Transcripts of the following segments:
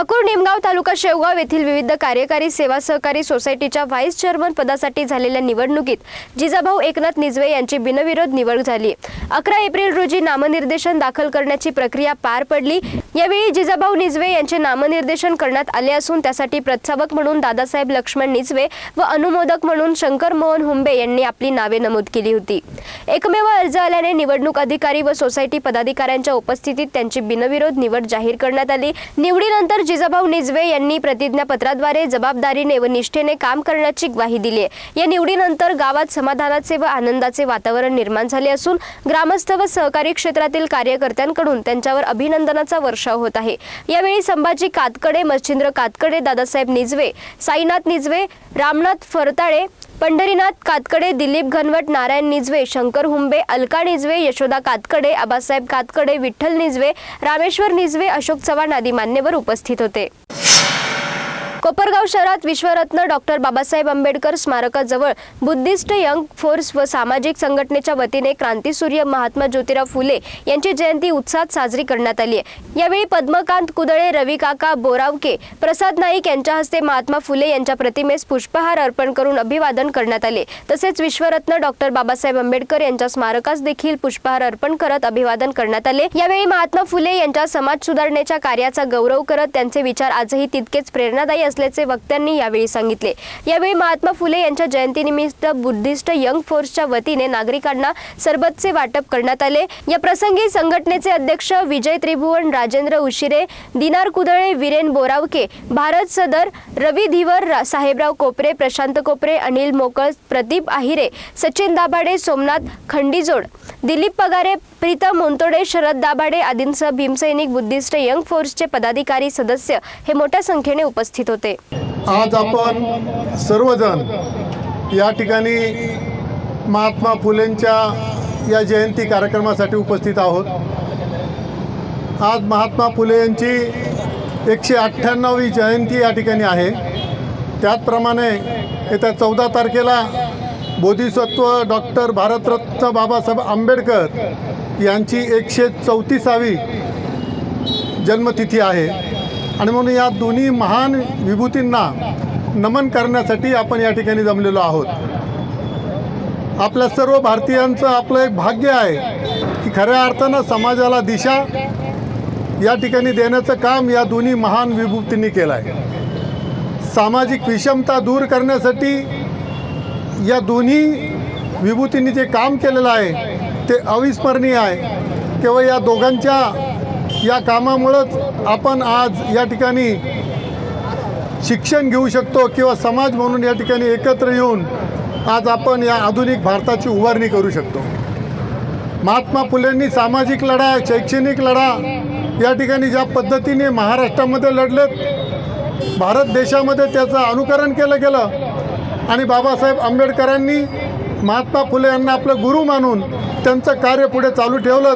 ठाकूर निमगाव तालुका शेवगाव येथील विविध कार्यकारी सेवा सहकारी सोसायटीच्या व्हाईस चेअरमन पदासाठी झालेल्या निवडणुकीत जिजाभाऊ एकनाथ निजवे यांची बिनविरोध निवड झाली. अकरा एप्रिल रोजी नामनिर्देशन दाखल करण्याची प्रक्रिया पार पडली. यावेळी जिजाभाऊ निजवे यांचे नामनिर्देशन करण्यात आले असून त्यासाठी प्रस्तावक म्हणून दादासाहेब लक्ष्मण निजवे व अनुमोदक म्हणून शंकर मोहन हुंबे यांनी आपली नावे नमूद केली होती. एकमेव अर्ज आल्याने निवडणूक अधिकारी व सोसायटी पदाधिकाऱ्यांच्या उपस्थितीत त्यांची बिनविरोध निवड जाहीर करण्यात आली. निवडीनंतर जिजाभाऊ निजवे यांनी प्रतिज्ञापत्राद्वारे जबाबदारीने व निष्ठेने काम करण्याची ग्वाही दिली आहे. या निवडीनंतर गावात समाधानाचे व आनंदाचे वातावरण निर्माण झाले असून ग्रामस्थ व सहकारी क्षेत्रातील कार्यकर्त्यांकडून त्यांच्यावर अभिनंदनाचा वर्षाव होत आहे. यावेळी संभाजी कातकडे मच्छिंद्र कातकडे दादासाहेब निजवे साईनाथ निजवे रामनाथ फरताळे पंढरीनाथ कातकडे दिलीप घनवट नारायण निजवे शंकर हुंबे अलका निजवे यशोदा कातकडे आबासाहेब कातकडे विठ्ठल निजवे रामेश्वर निजवे अशोक चव्हाण आदी मान्यवर उपस्थित होते. कोपरगाव शहरात विश्वरत्न डॉक्टर बाबासाहेब आंबेडकर स्मारकाजवळ बुद्धिस्ट यंग फोर्स व सामाजिक संघटनेच्या वतीने क्रांतीसूर्य महात्मा ज्योतिराव फुले यांची जयंती उत्साहात साजरी करण्यात आली आहे. यावेळी पद्मकांत कुदळे रवी काका बोरावके प्रसाद नाईक यांच्या हस्ते महात्मा फुले यांच्या प्रतिमेस पुष्पहार अर्पण करून अभिवादन करण्यात आले. तसेच विश्वरत्न डॉक्टर बाबासाहेब आंबेडकर यांच्या स्मारकास देखील पुष्पहार अर्पण करत अभिवादन करण्यात आले. यावेळी महात्मा फुले यांच्या समाज सुधारणेच्या कार्याचा गौरव करत त्यांचे विचार आजही तितकेच प्रेरणादायी असल्याचे वक्त्यांनी यावेळी सांगितले. यावेळी महात्मा फुले यांच्या जयंतीनिमित्त बुद्धिस्ट यंग फोर्सच्या वतीने नागरिकांना सरबतचे वाटप करण्यात आले. या प्रसंगी संघटनेचे अध्यक्ष विजय त्रिभुवन राजेंद्र उशिरे दिनार कुदळे विरेन बोरावके भारत सदर रवी धीवर साहेबराव कोपरे प्रशांत कोपरे अनिल मोकळ प्रदीप आहिरे सचिन दाभाडे सोमनाथ खंडीजोड दिलीप पगारे प्रीतम मोंतोडे शरद दाभाडे आदींसह भीमसैनिक बुद्धिस्ट यंग फोर्सचे पदाधिकारी सदस्य हे मोठ्या संख्येने उपस्थित होते. आज आपण सर्वजण या ठिकाणी महात्मा फुलेंच्या या जयंती कार्यक्रमासाठी उपस्थित आहोत. आज महात्मा फुले यांची एकशे अठ्ठ्याण्णवी जयंती या ठिकाणी आहे. त्याचप्रमाणे येत्या चौदा तारखेला बोधिसत्व डॉक्टर भारतरत्न बाबासाहेब आंबेडकर यांची एकशे चौतीसावी जन्मतिथी आहे. आणि म्हणून या दोन्ही महान विभूतींना नमन करण्यासाठी आपण या ठिकाणी जमलेलो आहोत. आपल्या सर्व भारतीयांचं आपलं एक भाग्य आहे की खऱ्या अर्थानं समाजाला दिशा या ठिकाणी देण्याचं काम या दोन्ही महान विभूतींनी केलं आहे सामाजिक विषमता दूर करण्यासाठी या दोन्ही विभूतींनी जे काम केलेलं आहे ते अविस्मरणीय आहे. केवळ या दोघांच्या या कामामुळंच आपण आज या ठिकाणी शिक्षण घेऊ शकतो किंवा समाज म्हणून या ठिकाणी एकत्र येऊन आज आपण या आधुनिक भारताची उभारणी करू शकतो. महात्मा फुलेंनी सामाजिक लढा शैक्षणिक लढा या ठिकाणी ज्या पद्धतीने महाराष्ट्रामध्ये लढलेत भारत देशामध्ये त्याचं अनुकरण केलं गेलं आणि बाबासाहेब आंबेडकरांनी महात्मा फुले यांना आपलं गुरु मानून त्यांचं कार्य पुढे चालू ठेवलं.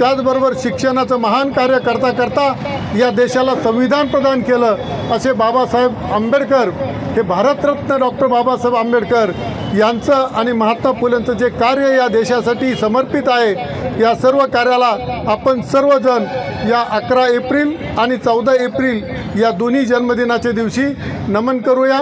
त्याचबरोबर शिक्षणाचं महान कार्य करता करता या देशाला संविधान प्रदान केलं असे बाबासाहेब आंबेडकर हे भारतरत्न डॉक्टर बाबासाहेब आंबेडकर यांचं आणि महात्मा फुलेंचं जे कार्य या देशासाठी समर्पित आहे या सर्व कार्याला आपण सर्वजण या अकरा एप्रिल आणि चौदा एप्रिल या दोन्ही जन्मदिनाच्या दिवशी नमन करूया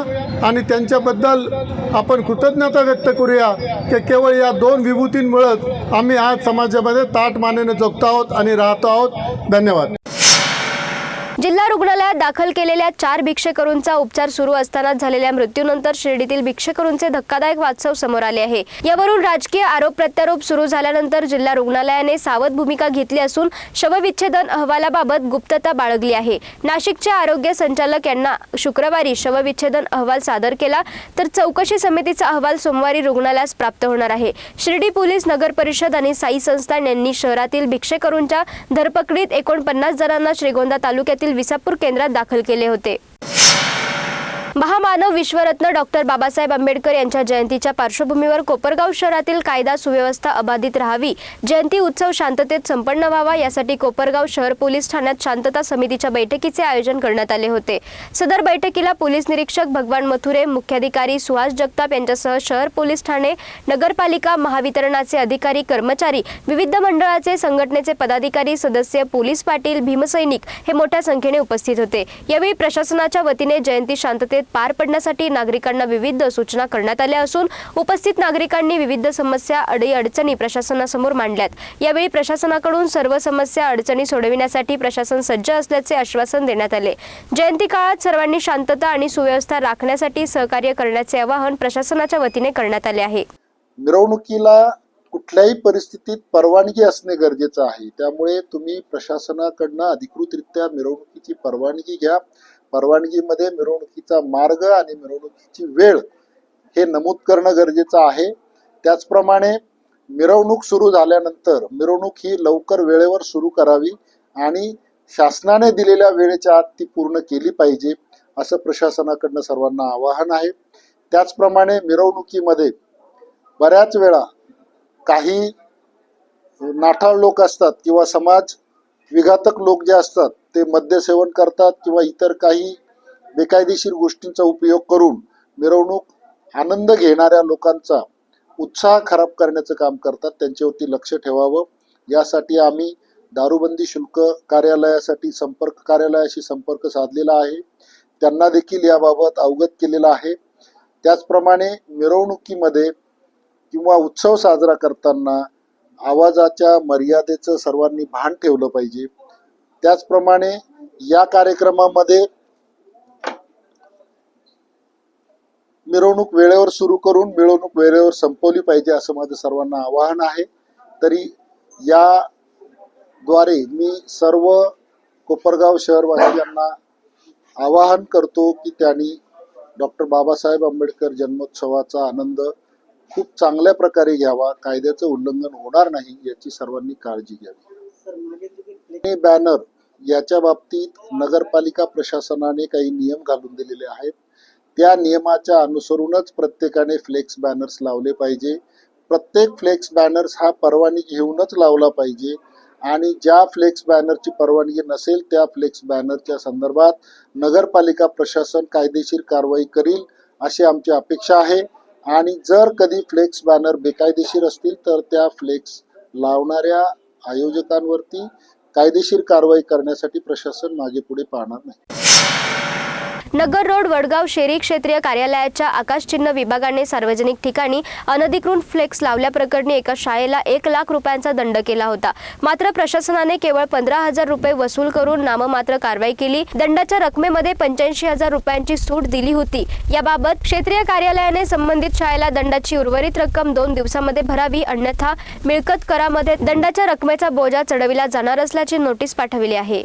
आणि त्यांच्याबद्दल आपण कृतज्ञता व्यक्त करूया. की केवळ या दोन विभूतींमुळंच आम्ही आज समाजामध्ये ताट मानेने जगतो आहोत आणि राहतो आहोत. धन्यवाद. जिल्हा रुग्णालयात दाखल केलेल्या चार भिक्षेकरूंचा उपचार सुरू असतानाच झालेल्या मृत्यूनंतर शिर्डीतील भिक्षेकरूंचे धक्कादायक वास्तव समोर आले आहे. यावरून राजकीय आरोप प्रत्यारोप सुरू झाल्यानंतर जिल्हा रुग्णालयाने सावध भूमिका घेतली असून शवविच्छेदन अहवालाबाबत गुप्तता बाळगली आहे. नाशिकचे आरोग्य संचालक यांना शुक्रवारी शवविच्छेदन अहवाल सादर केला तर चौकशी समितीचा अहवाल सोमवारी रुग्णालयास प्राप्त होणार आहे. शिर्डी पोलीस नगर परिषद आणि साई संस्थान यांनी शहरातील भिक्षेकरूंच्या धरपकडीत एकोणपन्नास जणांना श्रीगोंदा तालुक्यातील विसापूर केंद्रात दाखल केले होते. महामानव विश्वरत्न डॉक्टर बाबासाहेब आंबेडकर यांच्या जयंतीच्या पार्श्वभूमीवर कोपरगाव शहरातील कायदा सुव्यवस्था अबाधित राहावी जयंती उत्सव शांततेत संपन्न व्हावा यासाठी कोपरगाव शहर पोलीस ठाण्यात शांतता समितीच्या बैठकीचे आयोजन करण्यात आले होते. सदर बैठकीला पोलीस निरीक्षक भगवान मथुरे मुख्याधिकारी सुहास जगताप यांच्यासह शहर पोलीस ठाणे नगरपालिका महावितरणाचे अधिकारी कर्मचारी विविध मंडळाचे संघटनेचे पदाधिकारी सदस्य पोलीस पाटील भीमसैनिक हे मोठ्या संख्येने उपस्थित होते. यावेळी प्रशासनाच्या वतीने जयंती शांततेत पार पडण्यासाठी नागरिकांना विविध सूचना करण्यात आल्या असून उपस्थित नागरिकांनी विविध समस्या अडी अडचणी प्रशासनासमोर मांडल्यात. यावेळी प्रशासनाकडून सर्व समस्या अडचणी सोडविण्यासाठी प्रशासन सज्ज असल्याचे आश्वासन देण्यात आले. जयंती काळात सर्वांनी शांतता आणि सुव्यवस्था राखण्यासाठी सहकार्य करण्याचे आवाहन प्रशासनाच्या वतीने करण्यात आले आहे. मिरवणुकीला कुठल्याही परिस्थितीत परवानगी असणे गरजेचं आहे. त्यामुळे तुम्ही प्रशासनाकडनं अधिकृतरित्या मिरवणुकीची परवानगी घ्या. परवानगीमध्ये मिरवणुकीचा मार्ग आणि मिरवणुकीची वेळ हे नमूद करणं गरजेचं आहे. त्याचप्रमाणे मिरवणूक सुरू झाल्यानंतर मिरवणूक ही लवकर वेळेवर सुरू करावी आणि शासनाने दिलेल्या वेळेच्या आत ती पूर्ण केली पाहिजे असं प्रशासनाकडनं सर्वांना आवाहन आहे. त्याचप्रमाणे मिरवणुकीमध्ये बऱ्याच वेळा काही नाठाळ लोक असतात किंवा समाज विघातक लोक जे असतात ते मद्यसेवन करतात किंवा इतर काही बेकायदेशीर गोष्टींचा उपयोग करून मिरवणूक आनंद घेणाऱ्या लोकांचा उत्साह खराब करण्याचं काम करतात त्यांच्यावरती लक्ष ठेवावं. यासाठी आम्ही दारूबंदी शुल्क कार्यालयासाठी संपर्क कार्यालयाशी संपर्क साधलेला आहे. त्यांना देखील याबाबत अवगत केलेला आहे. त्याचप्रमाणे मिरवणुकीमध्ये किंवा उत्सव साजरा करताना आवाजाच्या मर्यादेचं सर्वांनी भान ठेवलं पाहिजे. त्याचप्रमाणे या कार्यक्रमामध्ये मिरवणूक वेळेवर सुरू करून मिरवणूक वेळेवर संपवली पाहिजे असं माझं सर्वांना आवाहन आहे. तरी याद्वारे मी सर्व कोपरगाव शहरवासियांना आवाहन करतो की त्यांनी डॉक्टर बाबासाहेब आंबेडकर जन्मोत्सवाचा आनंद खूप चांगल्या प्रकारे घ्यावा. कायद्याचं उल्लंघन होणार नाही याची सर्वांनी काळजी घ्यावी. बॅनर याच्या बाबतीत नगरपालिका प्रशासनाने काही नियम घालून दिलेले आहेत. त्या नियमाच्या अनुसरूनच प्रत्येकाने फ्लेक्स बॅनर्स लावले पाहिजे. प्रत्येक फ्लेक्स बॅनर्स हा परवानगी घेऊनच लावला पाहिजे. आणि ज्या फ्लेक्स बॅनरची परवानगी नसेल त्या फ्लेक्स बॅनरच्या संदर्भात नगरपालिका प्रशासन कायदेशीर कारवाई करील अशी आमची अपेक्षा आहे. आणि जर कधी फ्लेक्स बॅनर बेकायदेशीर असतील तर त्या फ्लेक्स लावणाऱ्या आयोजकांवरती कायदेशीर कारवाई करण्यासाठी प्रशासन मागे पुढे पाहणार नाही. नगर रोड वडगाव शेरी क्षेत्रीय कार्यालयाच्या आकाशचिन्ह विभागाने सार्वजनिक ठिकाणी अनधिकृत फ्लेक्स लावल्याप्रकरणी एका शाळेला एक लाख रुपयांचा दंड केला होता. मात्र प्रशासनाने केवळ पंधरा हजार रुपये वसूल करून नाममात्र कारवाई केली. दंडाच्या रकमेमध्ये पंच्याऐंशी हजार रुपयांची सूट दिली होती. याबाबत क्षेत्रीय कार्यालयाने संबंधित शाळेला दंडाची उर्वरित रक्कम दोन दिवसामध्ये भरावी अन्यथा मिळकत करामध्ये दंडाच्या रकमेचा बोजा चढविला जाणार असल्याची नोटीस पाठविली आहे.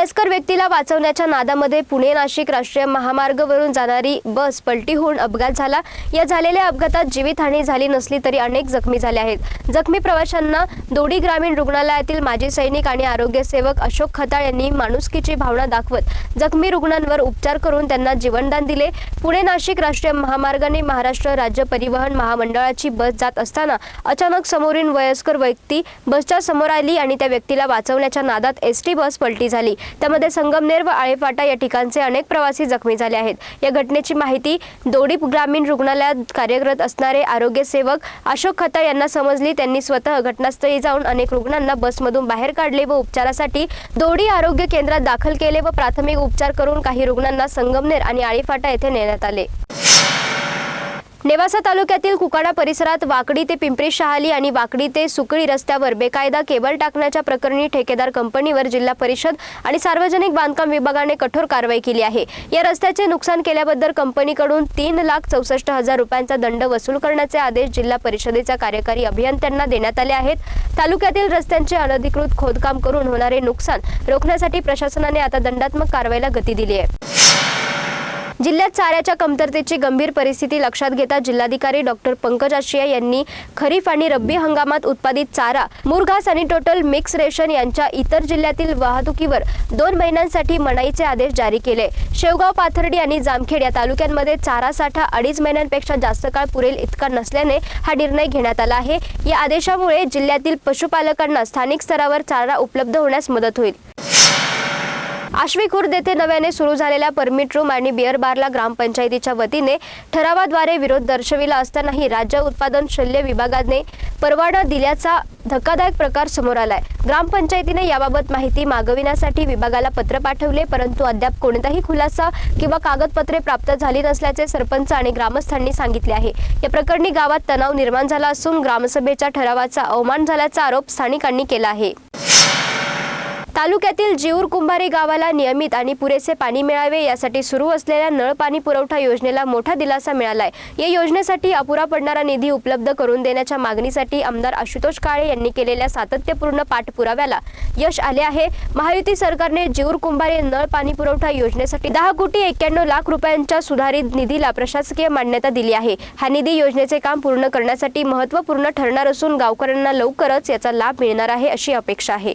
वयस्कर व्यक्तीला वाचवण्याच्या नादामध्ये पुणे नाशिक राष्ट्रीय महामार्गावरून जाणारी बस पलटी होऊन अपघात झाला. या झालेल्या अपघातात जीवितहानी झाली नसली तरी अनेक जखमी झाले आहेत. जखमी प्रवाशांना दोडी ग्रामीण रुग्णालयातील माजी सैनिक आणि आरोग्य सेवक अशोक खताळ यांनी माणुसकीची भावना दाखवत जखमी रुग्णांवर उपचार करून त्यांना जीवनदान दिले. पुणे नाशिक राष्ट्रीय महामार्गाने महाराष्ट्र राज्य परिवहन महामंडळाची बस जात असताना अचानक समोरील वयस्कर व्यक्ती बसच्या समोर आली आणि त्या व्यक्तीला वाचवण्याच्या नादात एस टी बस पलटी झाली. त्यामध्ये संगमनेर व आळेफाटा या ठिकाणचे अनेक प्रवासी जखमी झाले आहेत. या घटनेची माहिती दोडी ग्रामीण रुग्णालयात कार्यरत असणारे आरोग्य सेवक अशोक खताळ यांना समजली. त्यांनी स्वतः घटनास्थळी जाऊन अनेक रुग्णांना बसमधून बाहेर काढले व उपचारासाठी दोडी आरोग्य केंद्रात दाखल केले व प्राथमिक उपचार करून काही रुग्णांना संगमनेर आणि आळीफाटा येथे नेण्यात आले. नेवासा तालुक्यातील कुकाडा परिसरात वाकडी ते पिंपरी शहाली आणि वाकडी ते सुकळी रस्त्यावर बेकायदा केबल टाकण्याच्या प्रकरणी ठेकेदार कंपनीवर जिल्हा परिषद आणि सार्वजनिक बांधकाम विभागाने कठोर कारवाई केली आहे. या रस्त्याचे नुकसान केल्याबद्दल कंपनीकडून तीन लाख चौसष्ट हजार रुपयांचा दंड वसूल करण्याचे आदेश जिल्हा परिषदेच्या कार्यकारी अभियंत्यांना देण्यात आले आहेत. तालुक्यातील रस्त्यांचे अनधिकृत खोदकाम करून होणारे नुकसान रोखण्यासाठी प्रशासनाने आता दंडात्मक कारवाईला गती दिली आहे. जिल्ह्यात चाऱ्याच्या कमतरतेची गंभीर परिस्थिती लक्षात घेता जिल्हाधिकारी डॉक्टर पंकज आशिया यांनी खरीप आणि रब्बी हंगामात उत्पादित चारा मुरघास आणि टोटल मिक्स रेशन यांच्या इतर जिल्ह्यातील वाहतुकीवर दोन महिन्यांसाठी मनाईचे आदेश जारी केले. शेवगाव पाथर्डी आणि जामखेड या तालुक्यांमध्ये चारा साठा अडीच महिन्यांपेक्षा जास्त काळ पुरेल इतका नसल्याने हा निर्णय घेण्यात आला आहे. या आदेशामुळे जिल्ह्यातील पशुपालकांना स्थानिक स्तरावर चारा उपलब्ध होण्यास मदत होईल. आश्वी खुर्द येथे नव्याने सुरू झालेल्या परमिट रूम आणि बिअर बारला ग्रामपंचायतीच्या वतीने ठरावाद्वारे विरोध दर्शविला असतानाही राज्य उत्पादन शल्य विभागाने परवाना दिल्याचा धक्कादायक प्रकार समोर आलाय. ग्रामपंचायतीने याबाबत माहिती मागविण्यासाठी विभागाला पत्र पाठवले परंतु अद्याप कोणताही खुलासा किंवा कागदपत्रे प्राप्त झाली नसल्याचे सरपंच आणि ग्रामस्थांनी सांगितले आहे. या प्रकरणी गावात तणाव निर्माण झाला असून ग्रामसभेच्या ठरावाचा अवमान झाल्याचा आरोप स्थानिकांनी केला आहे. तालुक्यातील जीवर कुंभारी गावाला नियमित आणि पुरेसे पाणी मिळावे यासाठी सुरू असलेल्या नळ पाणी पुरवठा योजनेला मोठा दिलासा मिळालाय. या योजनेसाठी अपुरा पडणारा निधी उपलब्ध करून देण्याच्या मागणीसाठी आमदार आशुतोष काळे यांनी केलेल्या सातत्यपूर्ण पाठपुराव्याला यश आले आहे. महायुती सरकारने जीऊर कुंभारी नळ पाणी पुरवठा योजनेसाठी दहा कोटी एक्क्याण्णव लाख रुपयांच्या सुधारित निधीला प्रशासकीय मान्यता दिली आहे. हा निधी योजनेचे काम पूर्ण करण्यासाठी महत्त्वपूर्ण ठरणार असून गावकऱ्यांना लवकरच याचा लाभ मिळणार आहे अशी अपेक्षा आहे.